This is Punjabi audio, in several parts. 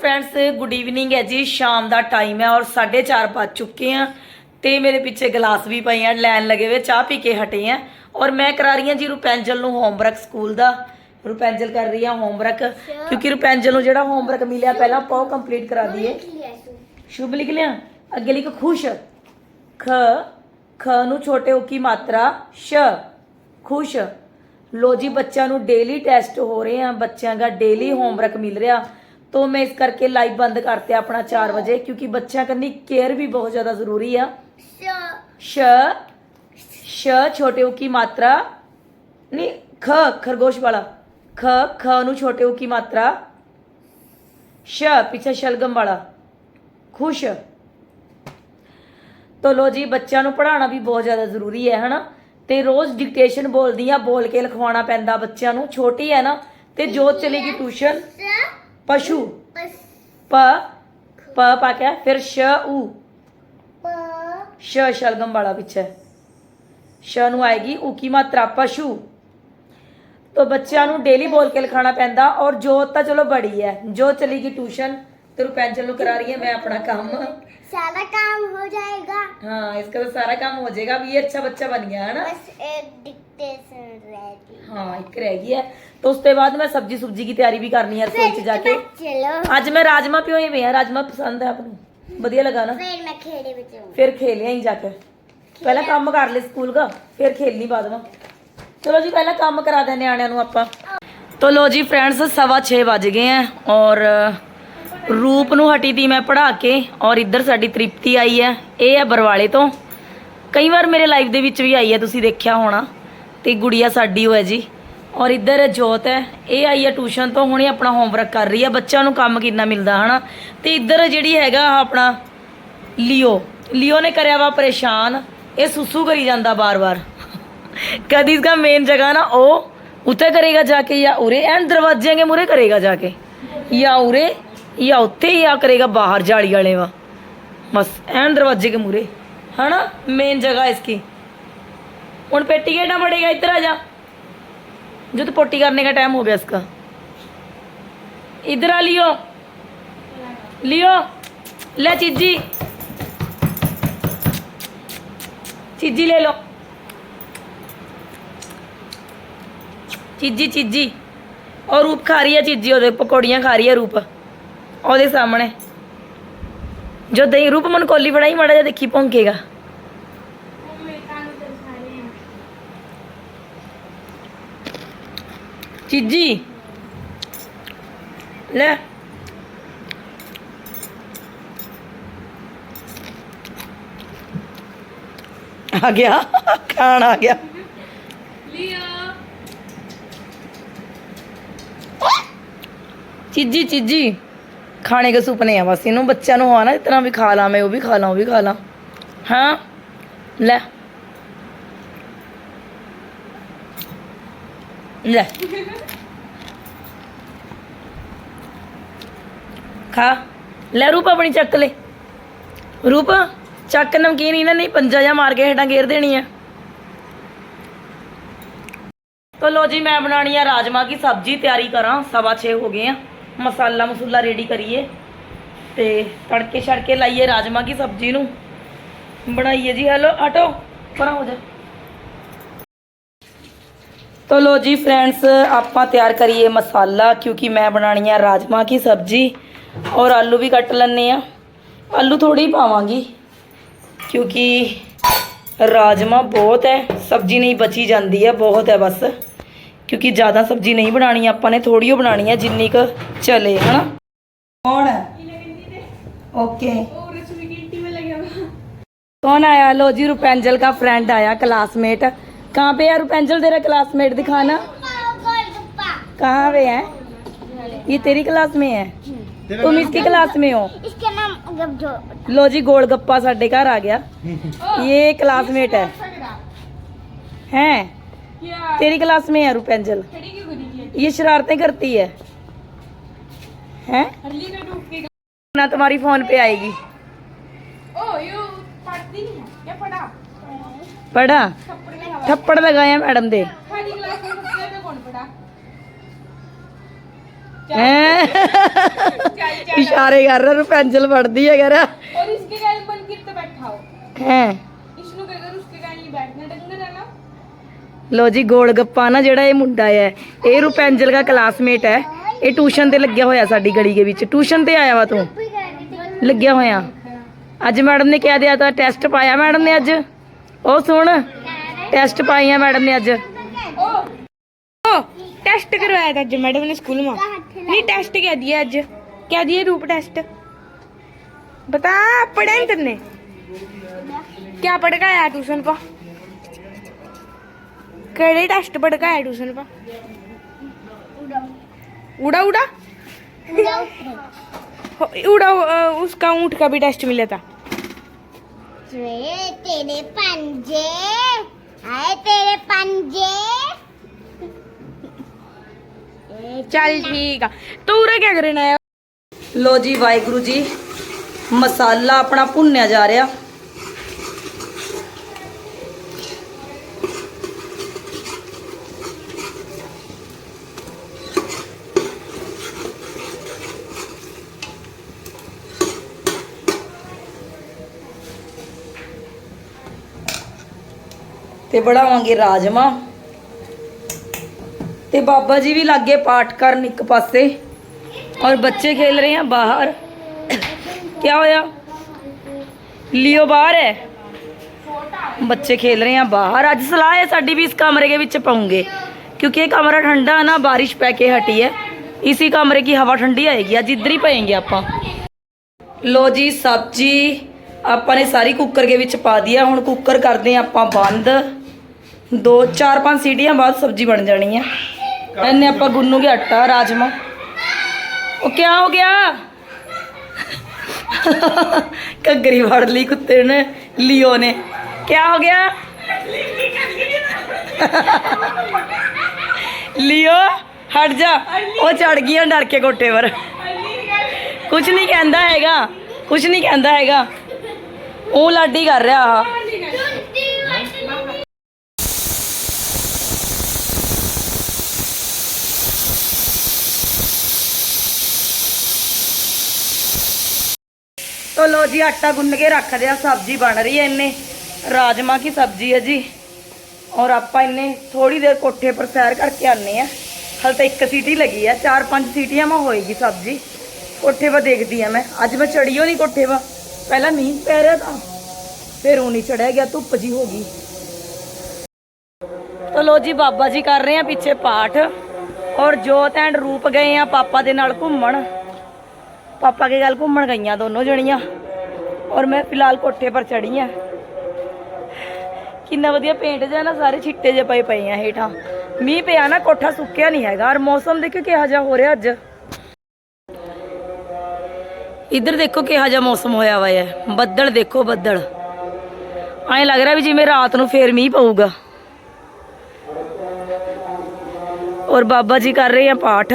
ਫਰੈਂਡਸ ਗੁੱਡ ਈਵਨਿੰਗ ਹੈ ਜੀ। ਸ਼ਾਮ ਦਾ ਟਾਈਮ ਹੈ ਔਰ 4:30 ਵੱਜ ਚੁੱਕੇ ਆ ਤੇ ਮੇਰੇ ਪਿੱਛੇ ਗਲਾਸ ਵੀ ਪਏ ਆ ਲੈਣ ਲਗੇ ਹੋਏ ਚਾਹ ਪੀ ਕੇ ਹਟੇ ਆ। ਔਰ ਮੈਂ ਕਰਾ ਰਹੀ ਹਾਂ ਜੀ ਰੁਪੈਂਜਲ ਨੂੰ ਹੋਮਵਰਕ ਸਕੂਲ ਦਾ। ਰੁਪੈਂਜਲ ਕਰ ਰਹੀ ਆ ਹੋਮਵਰਕ ਕਿਉਂਕਿ ਰੁਪੈਂਜਲ ਨੂੰ ਜਿਹੜਾ ਹੋਮਵਰਕ ਮਿਲਿਆ ਪਹਿਲਾਂ ਆਪਾਂ ਉਹ ਕੰਪਲੀਟ ਕਰਾ ਦਈਏ। ਸ਼ੁਭ ਲਿਖ ਲਿਆ? ਅੱਗੇ ਲਿਖ ਖੁਸ਼। ਖ ਖ ਨੂੰ ਛੋਟੇ ਹੋ ਕੀ ਮਾਤਰਾ? ਸ਼ ਖੁਸ਼। ਲੋ ਜੀ ਬੱਚਿਆਂ ਨੂੰ ਡੇਲੀ ਟੈਸਟ ਹੋ ਰਹੇ ਆ ਬੱਚਿਆਂ ਦਾ ਡੇਲੀ ਹੋਮਵਰਕ ਮਿਲ ਰਿਹਾ। तो मैं इस करके लाइव बंद करते हैं अपना 4 बजे क्योंकि बच्चों करनी केयर भी बहुत ज़्यादा ज़रूरी है श श छोटे ओ की मात्रा नहीं ख खरगोश वाला ख ख नु छोटे ओ की मात्रा श पीछे शलगम वाला खुश ਤੋ ਲੋ ਜੀ ਬੱਚਿਆਂ ਨੂੰ ਪੜ੍ਹਾਉਣਾ ਵੀ ਬਹੁਤ ਜ਼ਿਆਦਾ ਜ਼ਰੂਰੀ ਹੈ ਹਨਾ ਤੇ ਰੋਜ਼ ਡਿਕਟੇਸ਼ਨ ਬੋਲਦੀ ਆ ਬੋਲ ਕੇ ਲਿਖਵਾਉਣਾ ਪੈਂਦਾ ਬੱਚਿਆਂ ਨੂੰ ਛੋਟੀ ਹੈ ਨਾ ਤੇ ਜੋਤ ਚਲੇਗੀ ਟਿਊਸ਼ਨ ਪਸ਼ੂ। ਪ ਪ ਪਾ ਕੇ ਫਿਰ ਸ਼ ਊ ਸ਼ ਸ਼ਲਗਮ ਵਾਲਾ ਪਿੱਛੇ ਸ਼ ਨੂੰ ਆਏਗੀ ਊ ਕੀ ਮਾਤਰਾ ਪਸ਼ੂ। ਤੋ ਬੱਚਿਆਂ ਨੂੰ ਡੇਲੀ ਬੋਲ ਕੇ ਲਿਖਾਣਾ ਪੈਂਦਾ ਔਰ ਜੋਤ ਤਾਂ ਚਲੋ ਬੜੀ ਹੈ। ਜੋ ਚਲੇਗੀ ਟਿਊਸ਼ਨ ਤੇ ਰੁਪੈਂਚਲ ਨੂੰ ਕਰਾ ਰਹੀ ਹੈ ਮੈਂ ਆਪਣਾ ਕੰਮ सारा काम हो जाएगा हाँ इसका तो सारा काम हो जाएगा अब ये अच्छा बच्चा बन गया है ना बस एक डिक्टेशन रहेगी हाँ एक रह गई है तो उसके बाद मैं सब्जी सुब्जी की तैयारी भी करनी है रसोई च जाके चलो ਅੱਜ ਮੈਂ ਰਾਜਮਾ ਪਿਓਏ ਵੇ ਆ ਰਾਜਮਾ ਪਸੰਦ ਹੈ ਆਪ ਨੂੰ ਵਧੀਆ ਲਗਾ ਨਾ फिर मैं खेड़े में जाऊँ ਫਿਰ ਖੇਲ ਆਈ ਜਾ ਕੇ ਪਹਿਲਾਂ ਕੰਮ ਕਰ ਲੈ ਸਕੂਲ ਦਾ ਫਿਰ ਖੇਲਣੀ ਬਾਅਦ ਵਿੱਚ ਚਲੋ ਜੀ ਪਹਿਲਾਂ ਕੰਮ ਕਰਾ ਦੇ ਨਿਆਣਿਆਂ ਨੂੰ ਆਪਾਂ तो लो जी फ्रेंड्स सवा छः ਵੱਜ ਗਏ हैं और ਰੂਪ ਨੂੰ ਹਟੀ ਦੀ ਮੈਂ ਪੜਾ ਕੇ ਔਰ ਇੱਧਰ ਸਾਡੀ ਤ੍ਰਿਪਤੀ ਆਈ ਹੈ। ਇਹ ਹੈ ਬਰਵਾਲੇ ਤੋਂ। ਕਈ ਵਾਰ ਮੇਰੇ ਲਾਈਵ ਦੇ ਵਿੱਚ ਵੀ ਆਈ ਹੈ, ਤੁਸੀਂ ਦੇਖਿਆ ਹੋਣਾ। ਤੇ ਗੁੜੀਆ ਸਾਡੀ ਉਹ ਹੈ ਜੀ। ਔਰ ਇੱਧਰ ਜੋਤ ਹੈ, ਇਹ ਆਈ ਹੈ ਟਿਊਸ਼ਨ ਤੋਂ, ਹੁਣੇ ਆਪਣਾ ਹੋਮਵਰਕ ਕਰ ਰਹੀ ਹੈ। ਬੱਚਿਆਂ ਨੂੰ ਕੰਮ ਕਿੰਨਾ ਮਿਲਦਾ, ਹਨਾ? ਤੇ ਇੱਧਰ ਜਿਹੜੀ ਹੈਗਾ ਆਪਣਾ ਲਿਓ। ਲਿਓ ਨੇ ਕਰਿਆ ਵਾ ਪਰੇਸ਼ਾਨ। ਇਹ ਸੁਸੂ ਕਰੀ ਜਾਂਦਾ ਬਾਰ-ਬਾਰ। ਕਦੀ ਇਸका ਮੇਨ ਜਗ੍ਹਾ ਨਾ ਉਹ ਉੱਤੇ ਕਰੇਗਾ ਜਾ ਕੇ ਜਾਂ ਉਰੇ ਐਂਡ ਦਰਵਾਜ਼ੇ ਕੇ ਮੂਰੇ ਕਰੇਗਾ ਜਾ ਕੇ। ਜਾਂ ਉਰੇ ਜਾਂ ਉੱਤੇ ਜਾਂ ਕਰੇਗਾ ਬਾਹਰ ਜਾਲੀ ਵਾਲੇ ਵਾ बस एन दरवाजे के मुरे है ना मेन जगह इसकी उन पेटी खेलना पड़ेगा इधर आ जा जो तो पोटी करने का टाइम हो गया इसका इधर आ लियो लियो ले चीजी चीजी ले लो चीजी चीजी और रूप खा रही है चीजी ਉਹਦੇ ਪਕੌੜੀਆਂ ਖਾ ਰਹੀ ਹੈ ਰੂਪ ਉਹਦੇ ਸਾਹਮਣੇ। ਜੋ ਦਹੀਂ ਰੂਪ ਮਨ ਕੋਲੀ ਫੜਾਈ ਮਾੜਾ ਜਿਹਾ ਦੇਖੀ ਭੌਂਕੇਗਾ। ਚੀਜੀ ਲੈ। ਆ ਗਿਆ ਖਾਣ ਆ ਗਿਆ। ਚੀਜੀ ਚੀਜੀ। ਖਾਣੇ ਕੇ ਸੁਪਨੇ ਆ ਬਸ ਇਹਨੂੰ ਬੱਚਿਆਂ ਨੂੰ ਹੋਣਾ ਇਤਨਾ ਵੀ ਖਾ ਲਾਂ ਮੈਂ ਉਹ ਵੀ ਖਾ ਲਾਂ ਉਹ ਵੀ ਖਾ ਲਾਂ ਹਾਂ ਲੈ ਲੈ ਖਾ ਲੈ ਰੂਪ ਆਪਣੀ ਚੱਕ ਲੈ ਰੂਪ ਚੱਕ ਨਮਕੀਨ ਇਹਨਾਂ ਨਹੀਂ ਪੰਜਾ ਜਾਂ ਮਾਰ ਕੇ ਹੇਠਾਂ ਗੇਰ ਦੇਣੀ ਆ तो लो जी मैं बनानी है राजमा की सब्जी तैयारी करा सवा छे हो गए हैं ਮਸਾਲਾ ਮਸੂਲਾ ਰੈਡੀ ਕਰੀਏ ਤੇ ਤੜਕੇ ਛੜਕੇ ਲਾਈਏ ਰਾਜਮਾ ਕੀ ਸਬਜ਼ੀ ਨੂੰ। ਬਣਾਈਏ ਜੀ ਹਲੋ ਹਟੋ ਪਰਾਂ ਹੋ ਜਾ। ਤੋ ਲੋ ਜੀ ਫਰੈਂਡਸ ਆਪਾਂ ਤਿਆਰ ਕਰੀਏ ਮਸਾਲਾ ਕਿਉਂਕਿ ਮੈਂ ਬਣਾਣੀ ਆ ਰਾਜਮਾ ਕੀ ਸਬਜ਼ੀ ਔਰ ਆਲੂ ਵੀ ਕੱਟ ਲੈਣੇ ਆ। ਆਲੂ ਥੋੜੀ ਪਾਵਾਂਗੀ ਕਿਉਂਕਿ ਰਾਜਮਾ ਬਹੁਤ ਹੈ, ਸਬਜ਼ੀ ਨਹੀਂ ਬਚੀ ਜਾਂਦੀ ਹੈ, ਬਹੁਤ ਹੈ ਬਸ। ਕਿਉਂਕਿ ਜ਼ਿਆਦਾ ਸਬਜ਼ੀ ਨਹੀਂ ਬਣਾਣੀ ਆਪਾਂ ਨੇ ਥੋੜੀ ਓ ਬਣਾਣੀ ਹੈ ਜਿੰਨੀ ਕੁ ਚਲੇ ਹਨਾ ਕੌਣ ਹੈ ओके कौन आया लो जी रुपेंजल का फ्रेंड आया क्लासमेट कहाँ पे है रुपेंजल तेरा क्लासमेट दिखाना गोलगप्पा कहाँ पे है ये तेरी क्लास में है तुम इसकी क्लास में हो इसका नाम गपजो लो जी गोलगप्पा साडे घर आ गया ये क्लासमेट है हैं तेरी क्लास में है रूपेंजल ये शरारतें करती है। हैं? ना तुम्हारी फ़ोन पे आएगी। ओ यू पढ़ती है। क्या पढ़ा? पढ़ा? थप्पड़ लगाया मैडम दे। इशारे कर रहा रूपेंजल पढ़ती है कह रहा और इसके बैठा हो। हैं? ਲੋ ਜੀ ਗੋਲ ਗੱਪਾ ਨਾ ਜਿਹੜਾ ਇਹ ਮੁੰਡਾ ਹੈ ਇਹ ਰੁਪੈਂਜਲ ਦਾ ਕਲਾਸਮੇਟ ਹੈ ਇਹ ਟਿਊਸ਼ਨ ਤੇ ਲੱਗਿਆ ਹੋਇਆ ਸਾਡੀ ਗਲੀ ਦੇ ਵਿੱਚ ਟਿਊਸ਼ਨ ਤੇ ਆਇਆ ਵਾ ਤੂੰ ਲੱਗਿਆ ਹੋਇਆ ਅੱਜ ਮੈਡਮ ਨੇ ਕਿਹਾ ਦਿਆ ਤਾਂ ਟੈਸਟ ਪਾਇਆ ਮੈਡਮ ਨੇ ਅੱਜ ਉਹ ਸੁਣ ਟੈਸਟ ਪਾਈਆਂ ਮੈਡਮ ਨੇ ਅੱਜ ओ ओ टेस्ट करवाया था आज मैडम ने स्कूल में नहीं टेस्ट क्या दिया आज क्या दिया रूप टेस्ट बता पढ़ा नहीं तुमने क्या पढ़ के आया ट्यूशन पर केड़े टेस्ट पढ़ के आया ट्यूशन पर उड़ा उड़ा हो- उड़ा अ, उसका ऊँट का भी टेस्ट मिला था ਵੇ ਤੇਰੇ ਪੰਜੇ ਆਏ ਤੇਰੇ ਪੰਜੇ चल ठीक है तो उरा क्या करना है ਲੋ ਜੀ ਵਾਹਿਗੁਰੂ ਜੀ ਮਸਾਲਾ ਆਪਣਾ ਭੁੰਨਿਆ ਜਾ ਰਿਹਾ ਤੇ ਬਣਾਵਾਂਗੇ ਰਾਜਮਾ। ਤੇ ਬਾਬਾ ਜੀ ਵੀ ਲੱਗੇ ਪਾਠ ਕਰਨ ਇੱਕ ਪਾਸੇ। ਔਰ ਬੱਚੇ ਖੇਲ ਰਹੇ ਆ ਬਾਹਰ। ਕੀ ਹੋਇਆ? ਲਿਓ ਬਾਹਰ ਹੈ। ਬੱਚੇ ਖੇਲ ਰਹੇ ਆ ਬਾਹਰ। ਅੱਜ ਸਲਾਹ ਹੈ ਸਾਡੀ ਵੀ ਇਸ ਕਮਰੇ ਦੇ ਵਿੱਚ ਪਾਉਂਗੇ। ਕਿਉਂਕਿ ਇਹ ਕਮਰਾ ਠੰਡਾ ਨਾ ना ਪੈ ਕੇ ਹਟੀ ਹੈ। है ਕਮਰੇ कमरे ਹਵਾ ਠੰਡੀ ਆਏਗੀ? ਅੱਜ आज ਹੀ ही ਆਪਾਂ। ਲੋ ਜੀ, ਸਬਜ਼ੀ ਆਪਾਂ ਨੇ ਸਾਰੀ ਕੁੱਕਰ ਦੇ ਵਿੱਚ ਪਾ ਦਿਆ ਹੁਣ ਕੁੱਕਰ ਕਰਦੇ ਆਪਾਂ ਬੰਦ। ਦੋ ਚਾਰ ਪੰਜ ਸੀਟੀਆਂ ਬਾਅਦ ਸਬਜੀ ਬਣ ਜਾਣੀ ਹੈ ਇਹਨੇ ਆਪਾਂ ਗੁੰਨੂਗੇ ਆਟਾ ਰਾਜਮਾ ਉਹ ਕਿਆ ਹੋ ਗਿਆ ਘੱਗਰੀ ਫੜ ਲਈ ਕੁੱਤੇ ਨੇ ਲਿਓ ਨੇ ਕਿਆ ਹੋ ਗਿਆ ਲਿਓ ਹਟ ਜਾ ਉਹ ਚੜ ਗਈਆਂ ਡਰ ਕੇ ਕੋਟੇ ਪਰ ਕੁਝ ਨਹੀਂ ਕਹਿੰਦਾ ਹੈਗਾ ਕੁਝ ਨਹੀਂ ਕਹਿੰਦਾ ਹੈਗਾ ਉਹ ਲਾਡੀ ਕਰ ਰਿਹਾ ਆ ਤੋ ਲੋ ਜੀ, ਆਟਾ ਗੁੰਨ ਕੇ ਰੱਖ ਦਿਆ ਸਬਜ਼ੀ ਬਣ ਰਹੀ ਹੈ ਇੰਨੇ। ਰਾਜਮਾ ਕੀ ਸਬਜ਼ੀ ਹੈ ਜੀ? ਔਰ ਆਪਾਂ ਇੰਨੇ ਥੋੜੀ ਦੇਰ ਕੋਠੇ ਪਰ ਸੈਰ ਕਰਕੇ ਆਨੇ ਆ ਹਲ ਤਾਂ ਇੱਕ ਸੀਟੀ ਲੱਗੀ ਆ ਚਾਰ ਪੰਜ ਸੀਟੀਆਂ ਮਾ ਹੋਏਗੀ ਸਬਜ਼ੀ। ਕੋਠੇ 'ਤੇ ਦੇਖਦੀ ਆ ਮੈਂ। ਅੱਜ ਮੈਂ ਚੜੀਓ ਨਹੀਂ ਕੋਠੇ 'ਤੇ ਪਹਿਲਾਂ ਮੀਂਹ ਪੈ ਰਿਹਾ ਤਾਂ, ਫਿਰ ਉਹ ਨਹੀਂ ਚੜਿਆ ਗਿਆ, ਧੁੱਪ ਜੀ ਹੋ ਗਈ। ਤੋ ਲੋ ਜੀ, ਬਾਬਾ ਜੀ ਕਰ ਰਹੇ ਆ ਪਿੱਛੇ ਪਾਠ। ਔਰ ਜੋਤ ਐਂਡ ਰੂਪ ਗਏ ਆ ਪਾਪਾ ਦੇ ਨਾਲ ਘੁੰਮਣ। ਪਾਪਾ ਕੇ ਗੱਲ ਘੁੰਮਣ ਗਈਆਂ ਦੋਨੋਂ ਜਣੀਆਂ? ਔਰ ਮੈਂ ਫਿਲਹਾਲ ਕੋਠੇ ਪਰ ਚੜੀ ਆ। ਕਿੰਨਾ ਵਧੀਆ ਪੇਂਟ ਜਿਹਾ ਨਾ, ਸਾਰੇ ਛਿੱਟੇ ਜੇ ਪਏ ਪਏ ਆ ਹੇਠਾਂ। ਮੀਂਹ ਪਿਆ ਨਾ, ਕੋਠਾ ਸੁੱਕਿਆ ਨਹੀਂ ਹੈਗਾ। ਔਰ ਮੌਸਮ ਦੇਖੋ ਕਿਹਾ ਜਿਹਾ ਹੋ ਰਿਹਾ ਅੱਜ। ਇੱਧਰ ਦੇਖੋ ਕਿਹਾ ਜਿਹਾ ਮੌਸਮ ਹੋਇਆ ਹੋਇਆ ਹੈ ਬੱਦਲ ਦੇਖੋ, ਬੱਦਲ। ਐਂ ਲੱਗ ਰਿਹਾ ਵੀ ਜਿਵੇਂ ਰਾਤ ਨੂੰ ਫੇਰ ਮੀਂਹ ਪਊਗਾ। ਔਰ ਬਾਬਾ ਜੀ ਕਰ ਰਹੇ ਆ ਪਾਠ।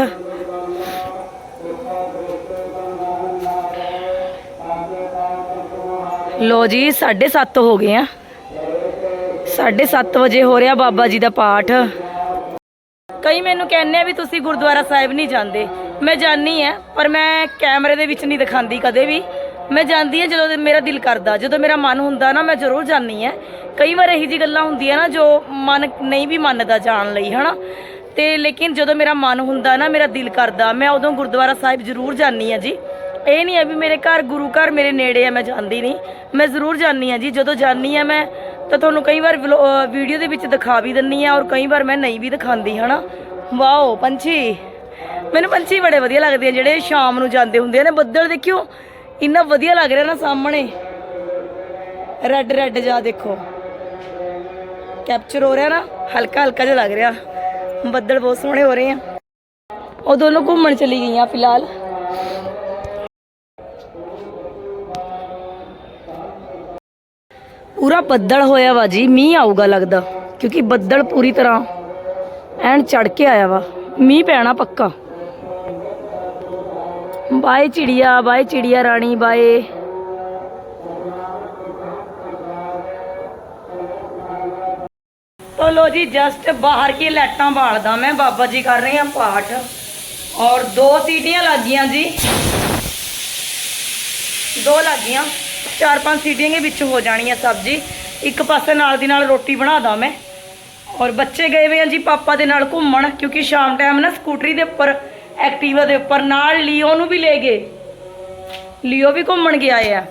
ਲੋ ਜੀ 7:30 ਹੋ ਗਏ ਆ। 7:30 ਵਜੇ ਹੋ ਰਿਹਾ ਬਾਬਾ ਜੀ ਦਾ ਪਾਠ। ਕਈ ਮੈਨੂੰ ਕਹਿੰਦੇ ਆ ਵੀ ਤੁਸੀਂ ਗੁਰਦੁਆਰਾ ਸਾਹਿਬ ਨਹੀਂ ਜਾਂਦੇ। ਮੈਂ ਜਾਣੀ ਆ, ਪਰ ਮੈਂ ਕੈਮਰੇ ਦੇ ਵਿੱਚ ਨਹੀਂ ਦਿਖਾਉਂਦੀ ਕਦੇ ਵੀ। ਮੈਂ ਜਾਂਦੀ ਆ ਜਦੋਂ ਮੇਰਾ ਦਿਲ ਕਰਦਾ। ਜਦੋਂ ਮੇਰਾ ਮਨ ਹੁੰਦਾ ਨਾ, ਮੈਂ ਜ਼ਰੂਰ ਜਾਣੀ ਆ। ਕਈ ਵਾਰ ਇਹੀ ਜੀ ਗੱਲਾਂ ਹੁੰਦੀਆਂ ਨਾ, ਜੋ ਮਨ ਨਹੀਂ ਵੀ ਮੰਨਦਾ ਜਾਣ ਲਈ, ਹਨਾ? ਤੇ ਲੇਕਿਨ ਜਦੋਂ ਮੇਰਾ ਮਨ ਹੁੰਦਾ ਨਾ, ਮੇਰਾ ਦਿਲ ਕਰਦਾ, ਮੈਂ ਉਦੋਂ ਗੁਰਦੁਆਰਾ ਸਾਹਿਬ ਜ਼ਰੂਰ ਜਾਣੀ ਆ ਜੀ। ਇਹ ਨਹੀਂ ਹੈ ਵੀ ਮੇਰੇ ਘਰ ਗੁਰੂ ਘਰ ਮੇਰੇ ਨੇੜੇ ਆ ਮੈਂ ਜਾਂਦੀ ਨਹੀਂ। ਮੈਂ ਜ਼ਰੂਰ ਜਾਂਦੀ ਆ ਜੀ, ਜਦੋਂ ਜਾਂਦੀ ਆ ਮੈਂ, ਤਾਂ ਤੁਹਾਨੂੰ ਕਈ ਵਾਰ ਵਲੋ- ਵੀਡੀਓ ਦੇ ਵਿੱਚ ਦਿਖਾ ਵੀ ਦਿੰਨੀ ਆ ਔਰ ਕਈ ਵਾਰ ਮੈਂ ਨਹੀਂ ਵੀ ਦਿਖਾਉਂਦੀ, ਹਨਾ? ਵਾਓ, ਪੰਛੀ। ਮੈਨੂੰ ਪੰਛੀ ਬੜੇ ਵਧੀਆ ਲੱਗਦੇ ਆ, ਜਿਹੜੇ ਸ਼ਾਮ ਨੂੰ ਜਾਂਦੇ ਹੁੰਦੇ ਨੇ, ਬੱਦਲ ਦੇਖਿਓ, ਇੰਨਾ ਵਧੀਆ ਲੱਗ ਰਿਹਾ ਨਾ ਸਾਹਮਣੇ। ਰੈੱਡ ਰੈੱਡ ਜਾ ਦੇਖੋ। ਕੈਪਚਰ ਹੋ ਰਿਹਾ ਨਾ, ਹਲਕਾ ਹਲਕਾ ਜਿਹਾ ਲੱਗ ਰਿਹਾ। ਬੱਦਲ ਬਹੁਤ ਸੋਹਣੇ ਹੋ ਰਹੇ ਆ। ਉਹ ਦੋਨੋਂ ਘੁੰਮਣ ਚਲੀ ਗਈਆਂ ਫਿਲਹਾਲ। ਪੂਰਾ ਬੱਦਲ ਹੋਇਆ ਵਾ ਜੀ, ਮੀਂਹ ਆਊਗਾ ਲੱਗਦਾ, ਕਿਉਂਕਿ ਬੱਦਲ ਪੂਰੀ ਤਰ੍ਹਾਂ ਐਨ ਚੜ ਕੇ ਆਇਆ ਵਾ, ਮੀਂਹ ਪੈਣਾ ਪੱਕਾ। ਬਾਏ ਚਿੜੀਆ ਬਾਏ ਚਿੜੀਆ ਰਾਣੀ, ਬਾਏ। ਤੋ ਲੋ ਜੀ ਜਸਟ ਬਾਹਰ ਕੀ ਲਾਈਟਾਂ ਬਾਲਦਾ ਮੈਂ, ਬਾਬਾ ਜੀ ਕਰ ਰਹੇ ਆ ਪਾਠ। ਔਰ ਦੋ ਸੀਟੀਆਂ ਲੱਗ ਗਈਆਂ ਜੀ। ਦੋ ਲੱਗ ਗਈਆਂ ਚਾਰ ਪੰਜ ਸੀਟੀਆਂ ਦੇ ਵਿੱਚ ਹੋ ਜਾਣੀ ਆ ਸਬਜ਼ੀ। ਇੱਕ ਪਾਸੇ ਨਾਲ ਦੀ ਨਾਲ ਰੋਟੀ ਬਣਾ ਦਾਂ ਮੈਂ। ਔਰ ਬੱਚੇ ਗਏ ਵੇ ਆ ਜੀ ਪਾਪਾ ਦੇ ਨਾਲ ਘੁੰਮਣ, ਕਿਉਂਕਿ ਸ਼ਾਮ ਟਾਈਮ ਨਾ ਸਕੂਟਰੀ ਦੇ ਉੱਪਰ, ਐਕਟਿਵਾ ਦੇ ਉੱਪਰ, ਨਾਲ ਲੀਓ ਨੂੰ ਵੀ ਲੈ ਗਏ। ਲੀਓ ਵੀ ਘੁੰਮਣ ਗਿਆ ਆ।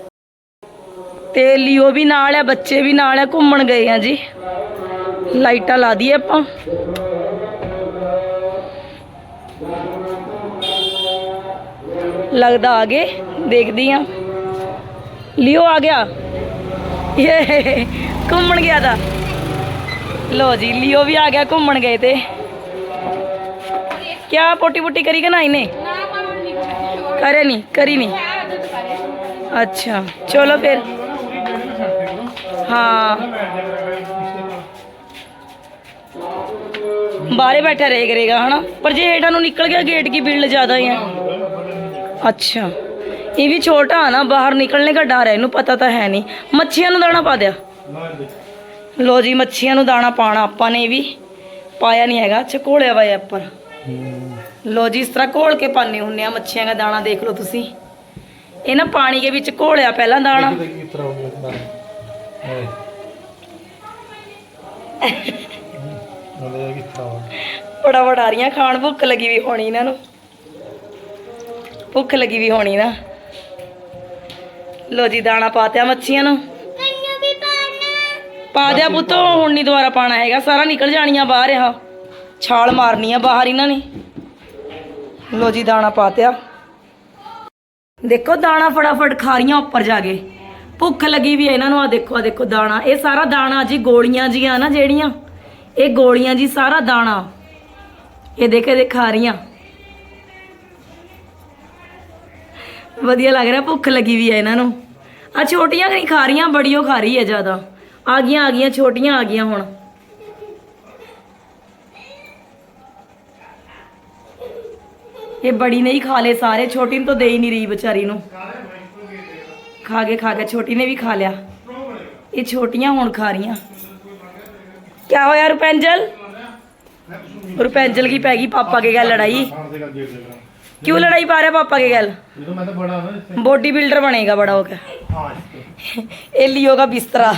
ਤੇ ਲੀਓ ਵੀ ਨਾਲ ਆ, ਬੱਚੇ ਵੀ ਨਾਲ ਆ, ਘੁੰਮਣ ਗਏ ਆ ਜੀ। ਲਾਈਟਾਂ ਲਾ ਦਈਏ ਆਪਾਂ। ਲੱਗਦਾ ਆ ਗਏ, ਦੇਖਦੀ ਆ। ਲਿਓ ਆ ਗਿਆ। ਇਹ ਘੁੰਮਣ ਗਿਆ ਦਾ ਲੋ ਜੀ ਲਿਓ ਵੀ ਆ ਗਿਆ ਘੁੰਮਣ ਗਏ ਤੇ। ਕਿਆ ਪੋਟੀ ਪੋਟੀ ਕਰੀ ਕਿ ਨਹੀਂ ਨੇ? ਕਰੇ ਨਹੀਂ ਕਰੀ ਨਹੀਂ। ਅੱਛਾ ਚਲੋ ਫਿਰ। ਹਾਂ। ਬਾਹਰੇ ਬੈਠਾ ਰਹੇ ਕਰੇਗਾ ਹਨਾ? ਪਰ ਜੇ ਹੇਠਾਂ ਨੂੰ ਨਿਕਲ ਗਿਆ ਗੇਟ ਕੀ ਬਿਲਡ ਜ਼ਿਆਦਾ ਹੀ ਹੈ। ਅੱਛਾ। ਇਹ ਵੀ ਛੋਟਾ ਆ ਨਾ ਬਾਹਰ ਨਿਕਲਣੇ ਦਾ ਡਰ ਹੈ ਇਹਨੂੰ ਪਤਾ ਤਾਂ ਹੈ ਨਹੀਂ। ਮੱਛੀਆਂ ਨੂੰ ਦਾਣਾ ਪਾ ਦਿਆ। ਲੋ ਜੀ ਮੱਛੀਆਂ ਨੂੰ ਦਾਣਾ ਪਾਣਾ ਆਪਾਂ ਨੇ ਵੀ। ਪਾਇਆ ਨਹੀਂ ਹੈਗਾ ਅੱਛਾ ਘੋਲਿਆ ਵਾ ਉੱਪਰ ਲੋ ਜੀ ਇਸ ਤਰ੍ਹਾਂ ਘੋਲ ਕੇ ਪਾਣੇ ਹੁੰਨੇ ਆ ਮੱਛੀਆਂ ਦਾ ਦਾਣਾ ਦੇਖ ਲਓ ਤੁਸੀਂ। ਇਹ ਨਾ ਪਾਣੀ ਦੇ ਵਿੱਚ ਘੋਲਿਆ ਪਹਿਲਾਂ ਦਾਣਾ। ਬੜਾ ਬੜਾ ਰਹੀਆਂ ਖਾਣ ਭੁੱਖ ਲੱਗੀ ਵੀ ਹੋਣੀ ਇਹਨਾਂ ਨੂੰ। ਭੁੱਖ ਲੱਗੀ ਵੀ ਹੋਣੀ ਨਾ। ਲੋ ਜੀ ਦਾਣਾ ਪਾਤਿਆ ਮੱਛੀਆਂ ਨੂੰ। ਕੰਨੂ ਵੀ ਪਾਣਾ। ਪਾ ਦਿਆ ਪੁੱਤੋ ਹੁਣ ਨਹੀਂ ਦੁਬਾਰਾ ਪਾਣਾ ਹੈਗਾ ਸਾਰਾ ਨਿਕਲ ਜਾਣੀਆਂ ਬਾਹਰ ਆ। ਛਾਲ ਮਾਰਨੀ ਆ ਬਾਹਰ ਇਹਨਾਂ ਨੇ। ਲੋ ਜੀ ਦਾਣਾ ਪਾਤਿਆ ਦੇਖੋ ਦਾਣਾ ਫਟਾਫਟ ਖਾ ਰਹੀਆਂ ਉੱਪਰ ਜਾ ਕੇ। ਭੁੱਖ ਲੱਗੀ ਵੀ ਇਹਨਾਂ ਨੂੰ ਆ ਦੇਖੋ ਆ ਦੇਖੋ ਦਾਣਾ। ਇਹ ਸਾਰਾ ਦਾਣਾ ਜੀ ਗੋਲੀਆਂ ਜੀਆਂ ਨਾ ਜਿਹੜੀਆਂ ਇਹ ਗੋਲੀਆਂ ਜੀ ਸਾਰਾ ਦਾਣਾ। ਇਹ ਦੇਖੇ ਦੇ ਖਾ ਵਧੀਆ ਲੱਗ ਰਿਹਾ, ਭੁੱਖ ਲੱਗੀ ਵੀ ਹੈ ਇਹਨਾਂ ਨੂੰ। ਆ ਛੋਟੀਆਂ ਨਹੀਂ ਖਾ ਰਹੀਆਂ ਬੜੀਓ ਖਾ ਰਹੀ ਹੈ ਜ਼ਿਆਦਾ। ਆ ਗਈਆਂ ਆ ਗਈਆਂ, ਛੋਟੀਆਂ ਆ ਗਈਆਂ ਹੁਣ। ਇਹ ਬੜੀ ਨਹੀਂ ਖਾ ਲੇ ਸਾਰੇ, ਛੋਟੀ ਨੂੰ ਤਾਂ ਦੇ ਹੀ ਨਹੀਂ ਰਹੀ ਵਿਚਾਰੀ ਨੂੰ। ਖਾ ਕੇ ਖਾ ਕੇ, ਛੋਟੀ ਨੇ ਵੀ ਖਾ ਲਿਆ। ਇਹ ਛੋਟੀਆਂ ਹੁਣ ਖਾ ਰਹੀਆਂ ਕਿਆ ਹੋਇਆ, ਰੁਪੈਂਜਲ? ਰੁਪੈਂਜਲ ਕੀ ਪੈ ਗਈ? ਪਾਪਾ ਕੇ ਗੱਲ ਲੜਾਈ। क्यों लड़ाई पा रहा है पापा के गल ਜਦੋਂ ਮੈਂ ਤਾਂ ਬੜਾ ਨਾ बॉडी बिल्डर बनेगा बड़ा होकर ਹਾਂ ਇਹ ਲਿਓ ਦਾ ਬਿਸਤਰਾ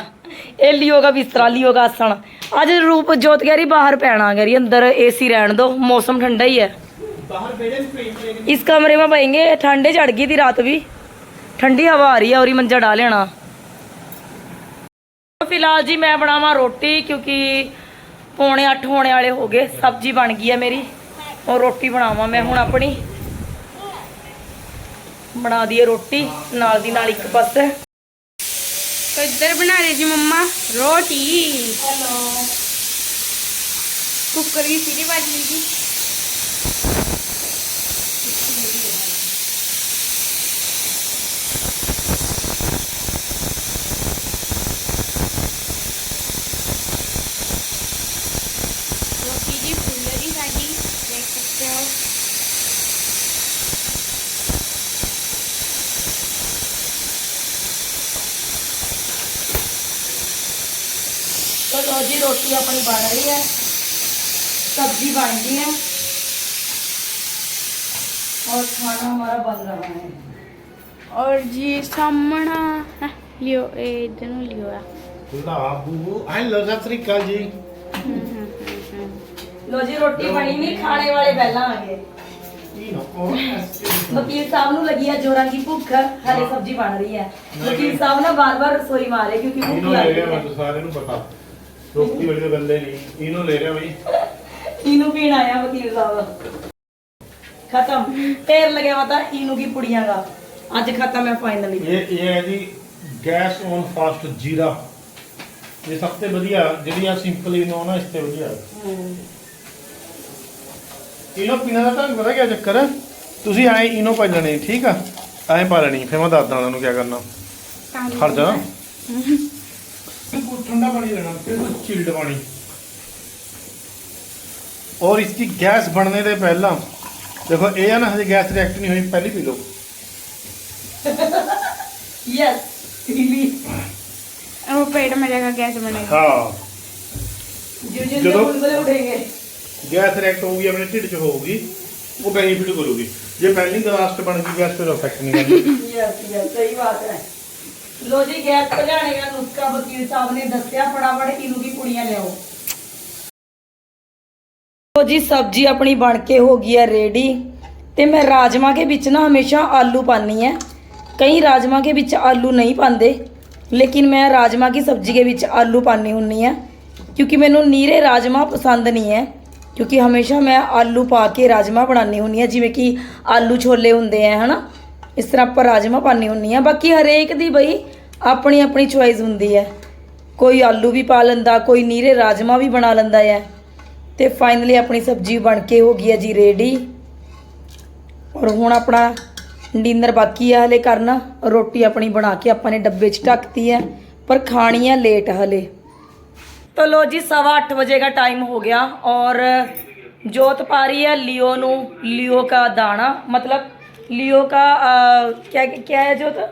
ਇਹ ਲਿਓ ਦਾ ਬਿਸਤਰਾ ਲਿਓ ਦਾ ਆਸਣ ਅੱਜ ਰੂਪ ਜੋਤ ਕਹਿ ਰਹੀ ਬਾਹਰ ਪੈਣਾ ਕਹਿ ਰਹੀ ਅੰਦਰ ਏਸੀ ਰਹਿਣ ਦੋ मौसम ठंडा ही है ਬਾਹਰ ਬੇੜੇ ਨੂੰ ਪਈ इस कमरे में पाएंगे ठंडे चढ़ गई थी रात भी ठंडी हवा आ रही है और ये मंजा डाल लेना फिलहाल जी मैं बनावा रोटी क्योंकि पौने अठ होने वाले हो गए सब्जी बन गई है मेरी और रोटी बनावा मैं हूँ अपनी ਬਣਾ ਦਈਏ ਰੋਟੀ ਨਾਲ ਦੀ ਨਾਲ ਇੱਕ ਪਾਸੇ। ਇੱਧਰ ਬਣਾ ਰਹੀ ਜੀ ਮੰਮਾ ਰੋਟੀ। ਹੈਲੋ ਕੁੱਕਰ ਵੀ ਸੀਟੀ ਵੱਜ ਲਈ ਜੀ। तो लो जी रोटी अपनी बन रही है सब्जी बन गई है और खाना हमारा बन रहा है और जी सामना है, लियो ए इधर नु लियो आ ਲਾਬੂ ਹੈਲੋ ਸਤਿ ਸ੍ਰੀ ਅਕਾਲ ਜੀ लो जी रोटी बनी नहीं खाने वाले पहला आ गए ਕੀ ਨਾ ਕੋ वकील साहब ਨੂੰ ਲੱਗੀ ਹੈ ਜੋਰਾਂ ਦੀ ਭੁੱਖ ਹਲੇ ਸਬਜ਼ੀ ਬਣ ਰਹੀ ਹੈ ਵਕੀਲ ਸਾਹਿਬ ਨਾ ਬਾਰ-ਬਾਰ ਰਸੋਈ ਮਾਰੇ ਕਿਉਂਕਿ ਭੁੱਖ ਇਹਨੂੰ ਲੱਗ ਲੈ ਰਹੀ ਰਿਹਾ ਹੈ ਮੈਂ ਸਾਰਿਆਂ ਨੂੰ ਪਤਾ ਰੋਟੀ ਵਾਲੇ ਬੰਦੇ ਨਹੀਂ। ਇਹਨੂੰ ਲੈ ਰਿਹਾ ਬਈ। ਇਹਨੂੰ ਪੀਣ ਆਇਆ ਵਕੀਲ ਸਾਹਿਬ। ਖਤਮ। ਫੇਰ ਲੱਗਿਆ ਮਤਾ ਇਹਨੂੰ ਕੀ ਪੁੜੀਆਂ ਦਾ। ਅੱਜ ਖਤਮ ਹੈ ਫਾਈਨਲੀ ਇਹ ਇਹ ਹੈ ਜੀ ਗੈਸ ਔਨ ਫਾਸਟ ਜੀਰਾ। ਇਹ ਸਭ ਤੋਂ ਵਧੀਆ ਜਿਹੜੀ ਆ ਸਿੰਪਲ ਇਨੋ ਨਾ ਇਸ ਤੇ ਵਧੀਆ। ਇਨੋ ਪੀਣਾ ਦਾ ਤੁਹਾਨੂੰ ਪਤਾ ਕੀ ਚੱਕਰ ਹੈ? ਤੁਸੀਂ ਐ ਇਨੋ ਪਾ ਲੈਣੀ ਠੀਕ ਆ? ਐ ਪਾ ਲੈਣੀ ਫਿਰ ਮੈਂ ਦੱਸਦਾ ਉਹਨਾਂ ਕੀ ਕਰਨਾ। ਖੜ ਜਾ। ठंडा पानी लेना बिल्कुल चिल्ड पानी और इसकी गैस बनने के पहला देखो ये है ना हजे गैस रिएक्ट नहीं हुई पहली पी लो यस पीली वो पेट में जाएगा गैस बनेगा हाँ जो उठेंगे गैस रिएक्ट होगी अपने ढिड च होगी वो बेनिफिट करूगी ਜੇ ਪਹਿਲੀ ਗਲਾਸ ਤੇ ਬਣ ਗਈ ਗੈਸ ਫਿਰ ਇਫੈਕਟ ਨਹੀਂ ਕਰਦੀ ਯਸ ਯਸ ਸਹੀ ਬਾਤ ਹੈ ਲੋ ਜੀ, ਗੈਸ ਭਜਾਣੇ ਦਾ ਨੁਸਖਾ, ਵਕੀਲ ਸਾਹਿਬ ਨੇ ਦੱਸਿਆ, ਫਟਾਫਟ ਇਹਨੂੰ ਵੀ ਕੁੜੀਆਂ ਲਿਆਓ। ਲੋ ਜੀ, ਸਬਜ਼ੀ ਆਪਣੀ ਬਣ ਕੇ ਹੋ ਗਈ ਹੈ ਰੈਡੀ। ਤੇ ਮੈਂ ਰਾਜਮਾ ਕੇ ਵਿੱਚ ਨਾ ਹਮੇਸ਼ਾ ਆਲੂ ਪਾਣੀ ਹੈ। ਕਈ ਰਾਜਮਾ ਕੇ ਵਿੱਚ ਆਲੂ ਨਹੀਂ ਪਾਉਂਦੇ, ਲੇਕਿਨ ਮੈਂ ਰਾਜਮਾ ਦੀ ਸਬਜ਼ੀ ਕੇ ਵਿੱਚ ਆਲੂ ਪਾਣੀ ਹੁੰਨੀ ਹੈ। ਕਿਉਂਕਿ ਮੈਨੂੰ ਨੀਰੇ ਰਾਜਮਾ ਪਸੰਦ ਨਹੀਂ ਹੈ। ਕਿਉਂਕਿ ਹਮੇਸ਼ਾ ਮੈਂ ਆਲੂ ਪਾ ਕੇ ਰਾਜਮਾ ਬਣਾਉਣੀ ਹੁੰਨੀ ਹੈ, ਜਿਵੇਂ ਕਿ ਆਲੂ ਛੋਲੇ ਹੁੰਦੇ ਆ, ਹਨਾ? ਇਸ ਤਰ੍ਹਾਂ ਆਪਾਂ ਰਾਜਮਾ ਪਾਣੀ ਹੁੰਨੀ ਆ ਬਾਕੀ ਹਰੇਕ ਦੀ ਬਈ ਆਪਣੀ ਆਪਣੀ ਚੁਆਇਸ ਹੁੰਦੀ ਹੈ। ਕੋਈ ਆਲੂ ਵੀ ਪਾ ਲੈਂਦਾ, ਕੋਈ ਨੀਰੇ ਰਾਜਮਾ ਵੀ ਬਣਾ ਲੈਂਦਾ ਹੈ। ਤੇ ਫਾਈਨਲੀ ਆਪਣੀ ਸਬਜ਼ੀ ਬਣ ਕੇ ਹੋ ਗਈ ਹੈ ਜੀ ਰੈਡੀ ਔਰ ਹੁਣ ਆਪਣਾ ਡਿਨਰ ਬਾਕੀ ਆ ਹਲੇ ਕਰਨਾ। ਰੋਟੀ ਆਪਣੀ ਬਣਾ ਕੇ ਆਪਾਂ ਨੇ ਡੱਬੇ 'ਚ ਢੱਕਤੀ ਹੈ, ਪਰ ਖਾਣੀ ਹੈ ਲੇਟ ਹਲੇ। ਤੋ ਲੋ ਜੀ 8:30 ਵਜੇ ਦਾ ਟਾਈਮ ਹੋ ਗਿਆ। ਔਰ ਜੋਤ ਪਾ ਰਹੀ ਹੈ ਲਿਓ ਨੂੰ, ਲਿਓ ਦਾ ਦਾਣਾ। ਮਤਲਬ लियो का आ, क्या क्या है जोत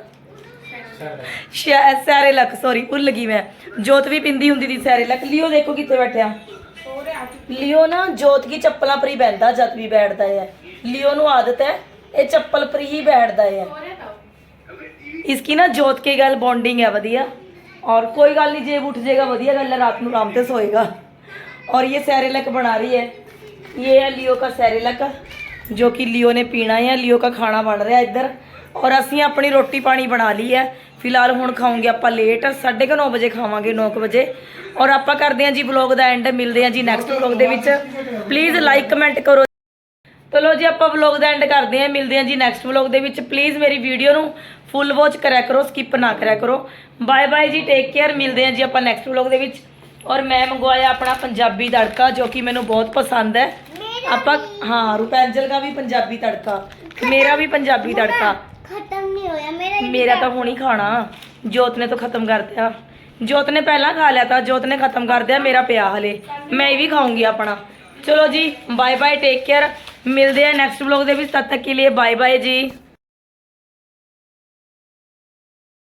ਸੈਰੇ ਲੱਕ ਸੌਰੀ ਭੁੱਲ ਗਈ ਮੈਂ ਜੋਤ ਵੀ ਪਿੰਦੀ ਹੁੰਦੀ ਦੀ ਸੈਰੇ ਲੱਕ ਲਿਓ ਦੇਖੋ ਕਿੱਥੇ ਬੈਠਿਆ ਲਿਓ ਨਾ ਜੋਤ ਕੀ ਚੱਪਲਾਂ ਪਰ ਹੀ ਬੈਠਦਾ ਜਦ ਵੀ ਬੈਠਦਾ ਹੈ ਲਿਓ ਨੂੰ ਆਦਤ ਹੈ ਇਹ ਚੱਪਲ ਪਰ ਹੀ ਬੈਠਦਾ ਹੈ इसकी ना जोत की गल बॉन्डिंग है बढ़िया और कोई गल नहीं जेब उठ जाएगा बढ़िया गल है रात को आराम से सोएगा और ये सैरेलक बना रही है ये है लियो का सैरेलक ਜੋ ਕਿ ਲਿਓ ਨੇ ਪੀਣਾ ਹੈ ਲਿਓ ਦਾ ਖਾਣਾ ਬਣ ਰਿਹਾ ਇੱਧਰ। ਔਰ ਅਸੀਂ ਆਪਣੀ ਰੋਟੀ ਪਾਣੀ ਬਣਾ ਲਈ ਹੈ ਫਿਲਹਾਲ ਹੁਣ ਖਾਉਂਗੇ ਆਪਾਂ ਲੇਟ 9:30 ਵਜੇ ਖਾਵਾਂਗੇ 9 ਵਜੇ। ਔਰ ਆਪਾਂ ਕਰਦੇ ਹਾਂ ਜੀ ਵਲੌਗ ਦਾ ਐਂਡ ਮਿਲਦੇ ਹਾਂ ਜੀ ਨੈਕਸਟ ਵਲੌਗ ਦੇ ਵਿੱਚ। ਪਲੀਜ਼ ਲਾਈਕ ਕਮੈਂਟ ਕਰੋ। ਚਲੋ ਜੀ ਆਪਾਂ ਵਲੌਗ ਦਾ ਐਂਡ ਕਰਦੇ ਹਾਂ, ਮਿਲਦੇ ਹਾਂ ਜੀ ਨੈਕਸਟ ਵਲੌਗ ਦੇ ਵਿੱਚ। ਪਲੀਜ਼ ਮੇਰੀ ਵੀਡੀਓ ਨੂੰ ਫੁੱਲ ਵਾਚ ਕਰਿਆ ਕਰੋ ਸਕਿਪ ਨਾ ਕਰਿਆ ਕਰੋ। ਬਾਏ ਬਾਏ ਜੀ ਟੇਕ ਕੇਅਰ ਮਿਲਦੇ ਹਾਂ ਜੀ ਆਪਾਂ ਨੈਕਸਟ ਵਲੌਗ ਦੇ ਵਿੱਚ। ਔਰ ਮੈਂ ਮੰਗਵਾਇਆ ਆਪਣਾ ਪੰਜਾਬੀ ਤੜਕਾ, ਜੋ ਕਿ ਮੈਨੂੰ ਬਹੁਤ ਪਸੰਦ ਹੈ। ਆਪਾਂ ਹਾਂ ਰੁਪੈਂਜਲ ਦਾ ਵੀ ਪੰਜਾਬੀ ਤੜਕਾ ਮੇਰਾ ਵੀ ਪੰਜਾਬੀ ਤੜਕਾ। ਖਤਮ ਨਹੀਂ ਹੋਇਆ ਮੇਰਾ ਮੇਰਾ ਤਾਂ ਹੁਣ ਹੀ ਖਾਣਾ। ਜੋਤ ਨੇ ਤਾਂ ਖਤਮ ਕਰਤਿਆ ਜੋਤ ਨੇ ਪਹਿਲਾਂ ਖਾ ਲਿਆ ਤਾਂ ਜੋਤ ਨੇ ਖਤਮ ਕਰ ਦਿਆ ਮੇਰਾ ਪਿਆ ਹਲੇ। ਮੈਂ ਇਹ ਵੀ ਖਾਉਂਗੀ ਆਪਣਾ। ਚਲੋ ਜੀ ਬਾਏ ਬਾਏ ਟੇਕ ਕੇਅਰ ਮਿਲਦੇ ਆ ਨੈਕਸਟ ਵਲੌਗ ਦੇ ਵਿੱਚ ਤਦ ਤੱਕ ਕੇ ਲਈ ਬਾਏ ਬਾਏ ਜੀ।